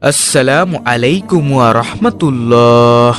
আসসালামু আলাইকুম রাহমাতুল্লাহ।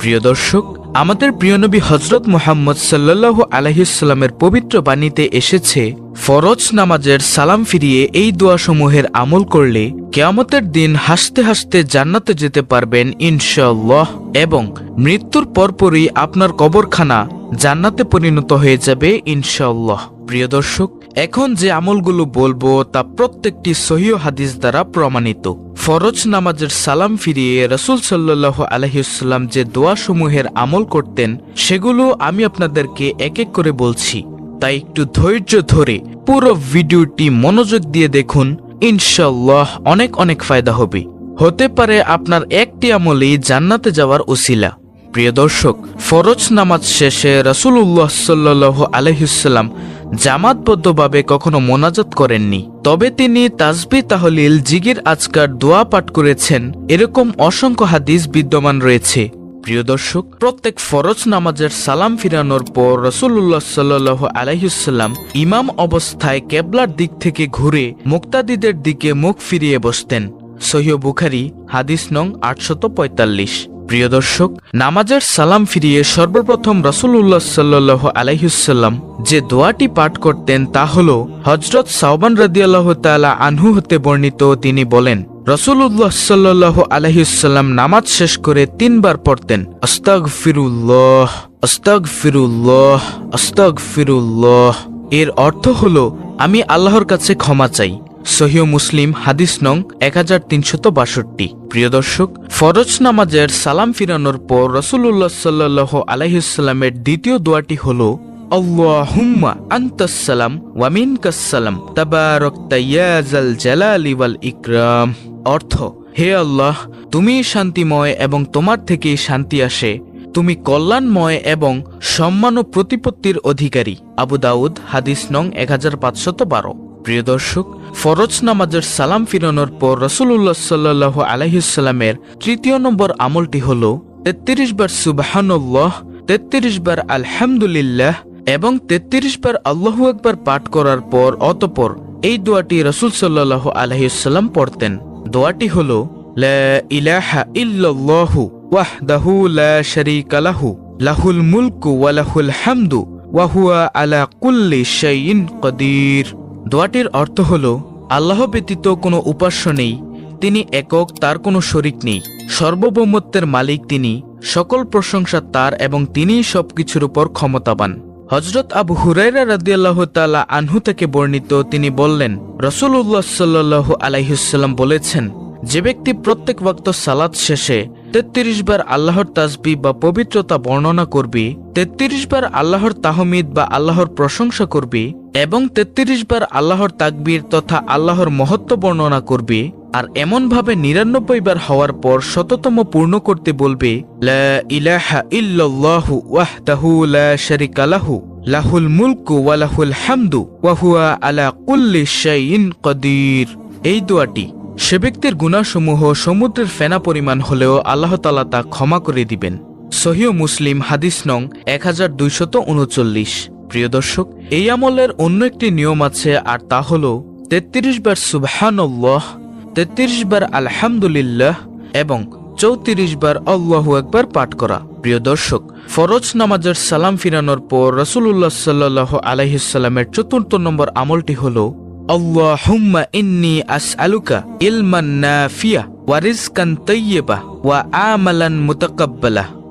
প্রিয় দর্শক, আমাদের প্রিয় নবী হজরত মুহাম্মদ সাল্লাল্লাহু আলাইহিসসালামের পবিত্র বাণীতে এসেছে, ফরজ নামাজের সালাম ফিরিয়ে এই দোয়াসমূহের আমল করলে কেয়ামতের দিন হাসতে হাসতে জান্নাতে যেতে পারবেন ইনশাআল্লাহ এবং মৃত্যুর পরপরই আপনার কবরখানা জান্নাতে পরিণত হয়ে যাবে ইনশাআল্লাহ। প্রিয় দর্শক, এখন যে আমলগুলো বলব তা প্রত্যেকটি সহিহ হাদিস দ্বারা প্রমাণিত। ফরজ নামাজের সালাম ফিরিয়ে রসুল সাল্লাহ আলহিউসাল্লাম যে দোয়াসমূহের আমল করতেন, সেগুলো আমি আপনাদেরকে এক এক করে বলছি। তাই একটু ধৈর্য ধরে পুরো ভিডিওটি মনোযোগ দিয়ে দেখুন ইনশাল্লাহ অনেক অনেক ফায়দা হবে। হতে পারে আপনার একটি আমলেই জান্নাতে যাওয়ার ওসিলা। প্রিয় দর্শক, ফরজ নামাজ শেষে রসুল্লাহ সাল্লাহ আলহিসাল্লাম জামাতবদ্ধভাবে কখনো মোনাজাত করেননি। তবে তিনি তাজবি তাহলিল জিগির আজকার দোয়া পাঠ করেছেন। এরকম অসংখ্য হাদিস বিদ্যমান রয়েছে। প্রিয় দর্শক, প্রত্যেক ফরজ নামাজের সালাম ফিরানোর পর রসুল্লাহ সাল্লাহ আলাইসাল্লাম ইমাম অবস্থায় কেবলার দিক থেকে ঘুরে মুক্তাদিদের দিকে মুখ ফিরিয়ে বসতেন। সহিহ বুখারি, হাদিস নং আটশত পঁয়তাল্লিশ। প্রিয় দর্শক, নামাজের সালাম ফিরিয়ে সর্বপ্রথম রসুল্লাহ সাল্লাহ আলাইহুসাল্লাম যে দোয়াটি পাঠ করতেন তা হল হজরত সাওবান রাদিয়াল্লাহ তালা আনহু হতে বর্ণিত তিনি বলেন রসুল্লাহ সাল্লাহ আলহিসাল্লাম নামাজ শেষ করে তিনবার পড়তেন আস্তাগ ফিরুল্লাহ আস্তাগ ফিরুল্লাহ আস্তাগ ফিরুল্লাহ এর অর্থ হল, আমি আল্লাহর কাছে ক্ষমা চাই। সহিহ মুসলিম, হাদিস নং এক প্রিয় দর্শক ফরজ নামাজের সালাম ফিরানোর পর রসুল্লাহ সাল্লাহ আলাইসাল্লামের দ্বিতীয় দোয়াটি হল, আল্লাহুম্মা আন্তাসালাম ওয়ামিন কাসালাম তাবারকতা ইয়াজাল জালালি ইকরাম। অর্থ, হে আল্লাহ, তুমি শান্তিময় এবং তোমার থেকেই শান্তি আসে। তুমি কল্যাণময় এবং সম্মান ও প্রতিপত্তির অধিকারী। আবু দাউদ, হাদিস নং এক হাজার পাঁচশত বারো। প্রিয় দর্শক, ফরজ নামাজের সালাম ফিরানোর পর রসুল্লাহ সাল্লাহ আলহিসাল্লামের তৃতীয় নম্বর আমলটি হল তেত্রিশ বার সুবাহানুল্লাহ, তেত্রিশ বার আলহামদুলিল্লাহ এবং তেত্রিশ বার আল্লাহু একবার পাঠ করার পর অতপর এই দোয়াটি রসুল সাল্লাহ আলহিসাল্লাম পড়তেন। দোয়াটি হল ইলাহা লাহুল মুলকু ওয়া লাহুল হামদু ওয়া হুয়া আলা কুল্লি শাইইন কদির। দোয়াটির অর্থ হল, আল্লাহ ব্যতীত কোনো উপাস্য নেই, তিনি একক, তার কোনো শরিক নেই। সর্বভৌমত্বের মালিক তিনি, সকল প্রশংসা তার এবং তিনিই সবকিছুর উপর ক্ষমতাবান। হজরত আবু হুরাইরা রাদিয়াল্লাহ তালা আনহু থেকে বর্ণিত তিনি বললেন রসুল্লাহ সাল্লাহ আলাইহুসাল্লাম বলেছেন, যে ব্যক্তি প্রত্যেক বক্ত সালাদ শেষে তেত্রিশ বার আল্লাহর তাসবি বা পবিত্রতা বর্ণনা করবি, তেত্রিশ বার আল্লাহর তাহমিদ বা আল্লাহর প্রশংসা করবি, এবং তেত্রিশ বার আল্লাহর তাকবির তথা আল্লাহর মহত্ব বর্ণনা করবি, আর এমনভাবে নিরানব্বই বার হওয়ার পর শততম পূর্ণ করতে বলবে লাহুল মুলকু ওয়া লাহুল হামদু, ওয়া হুয়া আলা কুল্লি কদির। এই দোয়াটি সে ব্যক্তির গুণাসমূহ সমুদ্রের ফেনা পরিমাণ হলেও আল্লাহ তালা তা ক্ষমা করে দিবেন। সহিও মুসলিম হাদিস নং এক হাজার উনচল্লিশ। প্রিয় দর্শক, এই আমলের অন্য একটি নিয়ম আছে, আর তা হল তেত্রিশ বার সুবহানল্লাহ, তেত্রিশ বার আলহামদুলিল্লাহ এবং চৌত্রিশ বার আল্লাহু একবার পাঠ করা। প্রিয় দর্শক, ফরজ নামাজের সালাম ফিরানোর পর রসুল্লাহ সাল্লাহ আলহিসাল্লামের চতুর্থ নম্বর আমলটি হল নাফিয়া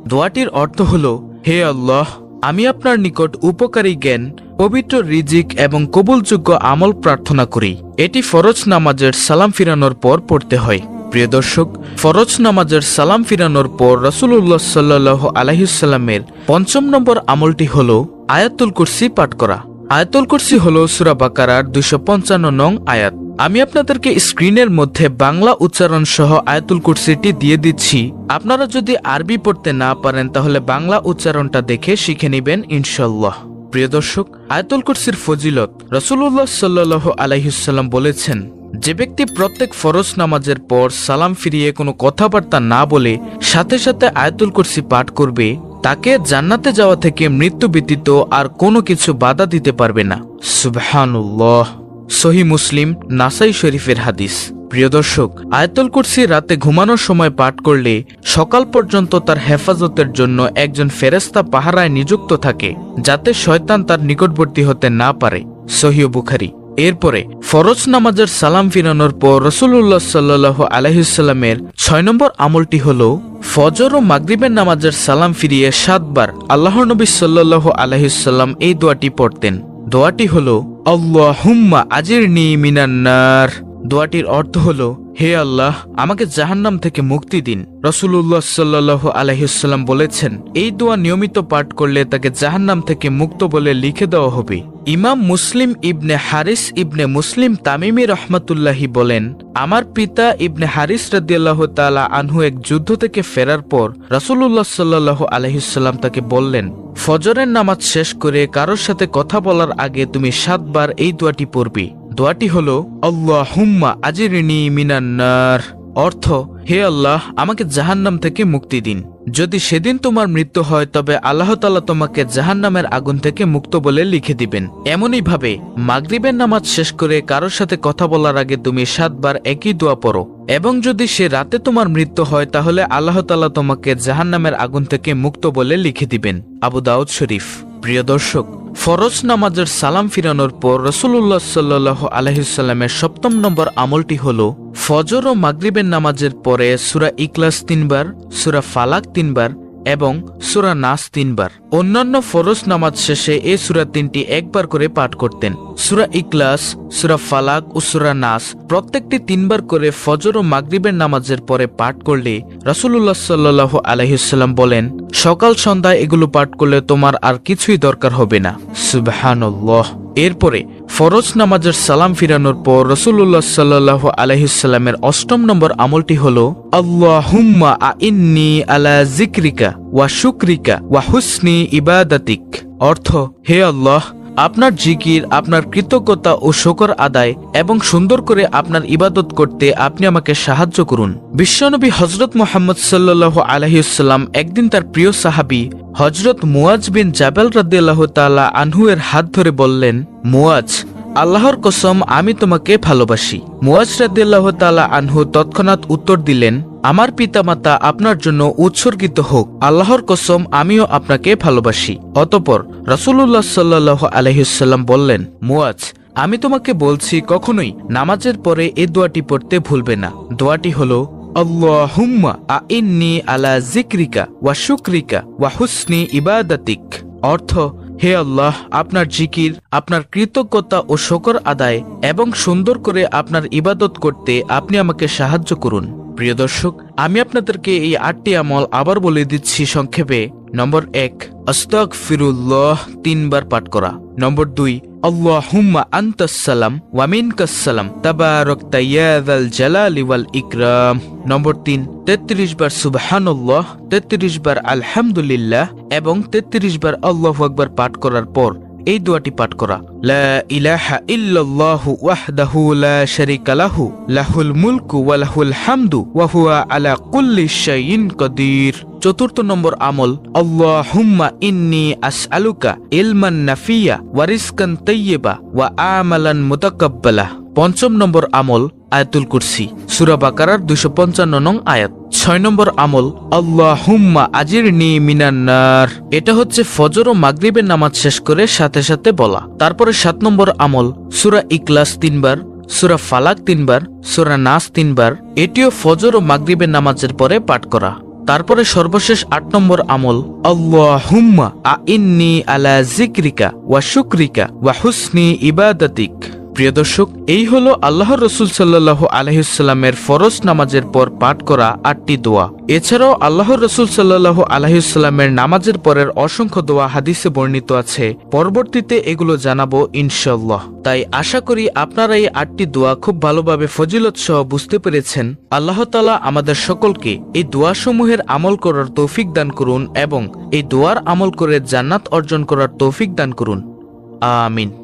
দোয়াটির অর্থ হল, হে আল্লাহ, আমি আপনার নিকট উপকারী জ্ঞান, পবিত্র রিজিক এবং কবুলযোগ্য আমল প্রার্থনা করি। এটি ফরজ নামাজের সালাম ফিরানোর পর পড়তে হয়। প্রিয় দর্শক, ফরজ নামাজের সালাম ফিরানোর পর রসুল্লাহ সাল্লাহ আলহিসাল্লামের পঞ্চম নম্বর আমলটি হল, আয়াতুল কুরসি পাঠ করা। আয়াতুল কুরসি হল সুরা বাকারার দুইশো পঞ্চান্ন নং আয়াত। আমি আপনাদেরকে স্ক্রিনের মধ্যে বাংলা উচ্চারণ সহ আয়াতুল কুরসিটি দিয়ে দিচ্ছি। আপনারা যদি আরবি পড়তে না পারেন, তাহলে বাংলা উচ্চারণটা দেখে শিখে নেবেন ইনশাল্লাহ প্রিয় দর্শক, আয়াতুল কুরসির ফজিলত রসুল্লাহ সাল্লাহ আলাইসাল্লাম বলেছেন, যে ব্যক্তি প্রত্যেক ফরজ নামাজের পর সালাম ফিরিয়ে কোনো কথাবার্তা না বলে সাথে সাথে আয়াতুল কুরসি পাঠ করবে তাকে জান্নাতে যাওয়া থেকে মৃত্যু ব্যতীত আর কোনো কিছু বাধা দিতে পারবে না। সুবহানুল্লাহ। সহি মুসলিম, নাসাই শরীফের হাদিস। প্রিয় দর্শক, আয়তল কুরসি রাতে ঘুমানোর সময় পাঠ করলে সকাল পর্যন্ত তার হেফাজতের জন্য একজন ফেরেস্তা পাহারায় নিযুক্ত থাকে, যাতে শয়তান তার নিকটবর্তী হতে না পারে। সহিও বুখারি। এরপরে ফরজ নামাজের সালাম ফিরানোর পর রসুল্লাহ সাল্লাহ আলহিসাল্লামের ছয় নম্বর আমলটি হল ফজর ও মাগরিবের নামাজের সালাম ফিরিয়ে সাতবার আল্লাহ নবী সাল্লাহ আলহিসাল্লাম এই দোয়াটি পড়তেন। দোয়াটি হল আল্লাহ হুম্মা আজির নি মিনান্নার দোয়াটির অর্থ হল হে আল্লাহ, আমাকে জাহান্নাম থেকে মুক্তি দিন। রসুল্লাহ সাল্লাহ আলহিসাল্লাম বলেছেন, এই দোয়া নিয়মিত পাঠ করলে তাকে জাহান্নাম থেকে মুক্ত বলে লিখে দেওয়া হবে। ইমাম মুসলিম ইবনে হারিস ইবনে মুসলিম তামিমি রহমতুল্লাহি বলেন, আমার পিতা ইবনে হারিস রদিয়াল্লাহ তালা আনহু এক যুদ্ধ থেকে ফেরার পর রসুল্লাহ সাল্লাহ আলহিসাল্লাম তাকে বললেন, ফজরের নামাজ শেষ করে কারোর সাথে কথা বলার আগে তুমি সাতবার এই দোয়াটি পড়বে। দোয়াটি হল আল্লাহ হুম্মা আজিরিনি মিনান্নার অর্থ, হে আল্লাহ, আমাকে জাহান্নাম থেকে মুক্তি দিন। যদি সেদিন তোমার মৃত্যু হয়, তবে আল্লাহ তালা তোমাকে জাহান্নামের আগুন থেকে মুক্ত বলে লিখে দিবেন। এমনই ভাবে মাগরিবের নামাজ শেষ করে কারোর সাথে কথা বলার আগে তুমি সাতবার একই দোয়া পড়ো। এবং যদি সে রাতে তোমার মৃত্যু হয়, তাহলে আল্লাহ তালা তোমাকে জাহান্নামের আগুন থেকে মুক্ত বলে লিখে দিবেন। আবু দাউদ শরীফ। প্রিয় দর্শক, ফরজ নামাজের সালাম ফিরানোর পর রসুল্লাহ সাল্লাহ আলহিসাল্লামের সপ্তম নম্বর আমলটি হল ফজর ও মাগরিবের নামাজের পরে সুরা ইকলাস তিনবার, সুরা ফালাক তিনবার এবং সুরা নাস তিনবার। অন্যান্য ফরজ নামাজ শেষে এ সুরা তিনটি একবার করে পাঠ করতেন। সুরা ইকলাস সুরা ফালাক ও সুরা নাস প্রত্যেকটি তিনবার করে ফজর ও মাগরিবের নামাজের পরে পাঠ করলে রসুল্লাহ সাল্লাহ আলহিসাল্লাম বলেন, সকাল সন্ধ্যায় এগুলো পাঠ করলে তোমার আর কিছুই দরকার হবে না। সুবাহানল্লাহ। এরপরে ফরজ নামাজের সালাম ফিরানোর পর রসুল্লাহ সাল্লাহ আলহিসাল্লামের অষ্টম নম্বর আমলটি হল আল্লাহ হুম্মা আইন্নি আলা জিক্রিকা ওয়া শুক্রিকা ওয়া হুসনি ইবাদাতিক। অর্থ, হে আল্লাহ আপনার জিকির, আপনার কৃতজ্ঞতা ও শকর আদায় এবং সুন্দর করে আপনার ইবাদত করতে আপনি আমাকে সাহায্য করুন। বিশ্বনবী হজরত মোহাম্মদ সাল্লাহ আলহিউসাল্লাম একদিন তার প্রিয় সাহাবি হজরত মুয়াজ বিন জাবেল রাদিয়াল্লাহ তালা আনহুয়ের হাত ধরে বললেন মুয়াজ আল্লাহর কসম, আমি তোমাকে ভালোবাসি। মুয়াজ তালা আনহু তৎক্ষণাৎ উত্তর দিলেন, আমার পিতামাতা আপনার জন্য উৎসর্গিত হোক। আল্লাহর কসম, আমিও আপনাকে ভালোবাসি। অতপর রসুল্লাহ সাল্লাহ আলহিসাল্লাম বললেন, মুয়াজ, আমি তোমাকে বলছি কখনোই নামাজের পরে এ দোয়াটি পড়তে ভুলবে না। দোয়াটি হলো, আল্লাহুম্মা আইন্নি আলা জিক্রিকা ওয়া শুক্রিকা ওয়া হুসনি ইবাদাতিক। অর্থ হে আল্লাহ, আপনার জিকির, আপনার কৃতজ্ঞতা ও শকর আদায় এবং সুন্দর করে আপনার ইবাদত করতে আপনি আমাকে সাহায্য করুন। প্রিয় দর্শক, আমি আপনাদেরকে এই আটটি আমল আবার বলে দিচ্ছি সংক্ষেপে। নম্বর এক আস্তাক ফিরুল্লাহ তিনবার পাঠ করা। নম্বর দুই আল্লাহুম্মা আন্তাসালাম ওয়ামিন কাসালাম তাবারক তাইয়াদাল জালালি ওয়াল ইকরাম নম্বর তিন তেত্রিশ বার সুবহানাল্লাহ, তেত্রিশ বার আলহামদুলিল্লাহ এবং তেত্রিশ বার আল্লাহু আকবার পাঠ করার পর এই দোয়াটি পাঠ করা। লা ইলাহা ইল্লাল্লাহু ওয়াহদাহু লা শারীকা লাহু, লাহুল মুলকু ওয়া লাহুল হামদু ওয়া হুয়া আলা কুল্লি শাইইন কাদির। চতুর্থ নম্বর আমল, আল্লাহুম্মা ইন্নি আসআলুকা ইলমান নাফিয়া ওয়া রিজকান তাইয়্যিবা ওয়া আমালান মুতাকাব্বালা। পঞ্চম নম্বর আমল, আয়াতুল কুরসি, সুরা বাকারার দুশো পঞ্চান্ন নং আয়াত। ছয় নম্বর আমল আল্লাহ হুম্মা আজির নি এটা হচ্ছে ফজর ও মাগরিবের নামাজ শেষ করে সাথে সাথে বলা। তারপরে সাত নম্বর আমল, সুরা ইকলাস তিনবার, সুরা ফালাক তিনবার, সুরা নাস তিনবার। এটিও ফজর ও মাগরিবের নামাজের পরে পাঠ করা। তারপরে সর্বশেষ আট নম্বর আমল আল্লাহ আইন্নি আলা জিক্রিকা ওয়া শুক্রিকা ওয়া হুসনি ইবাদাতিক। প্রিয় দর্শক, এই হলো আল্লাহর রসুল সাল্লাহ আলহিসাল্লামের ফরজ নামাজের পর পাঠ করা আটটি দোয়া। এছাড়াও আল্লাহর রসুল সাল্লাহ আলহিসাল্লামের নামাজের পরের অসংখ্য দোয়া হাদিসে বর্ণিত আছে। পরবর্তীতে এগুলো জানাব ইনশাল্লাহ তাই আশা করি আপনারা এই আটটি দোয়া খুব ভালোভাবে ফজিলত সহ বুঝতে পেরেছেন। আল্লাহ তালা আমাদের সকলকে এই দোয়াসমূহের আমল করার তৌফিক দান করুন এবং এই দোয়ার আমল করে জান্নাত অর্জন করার তৌফিক দান করুন। আমিন।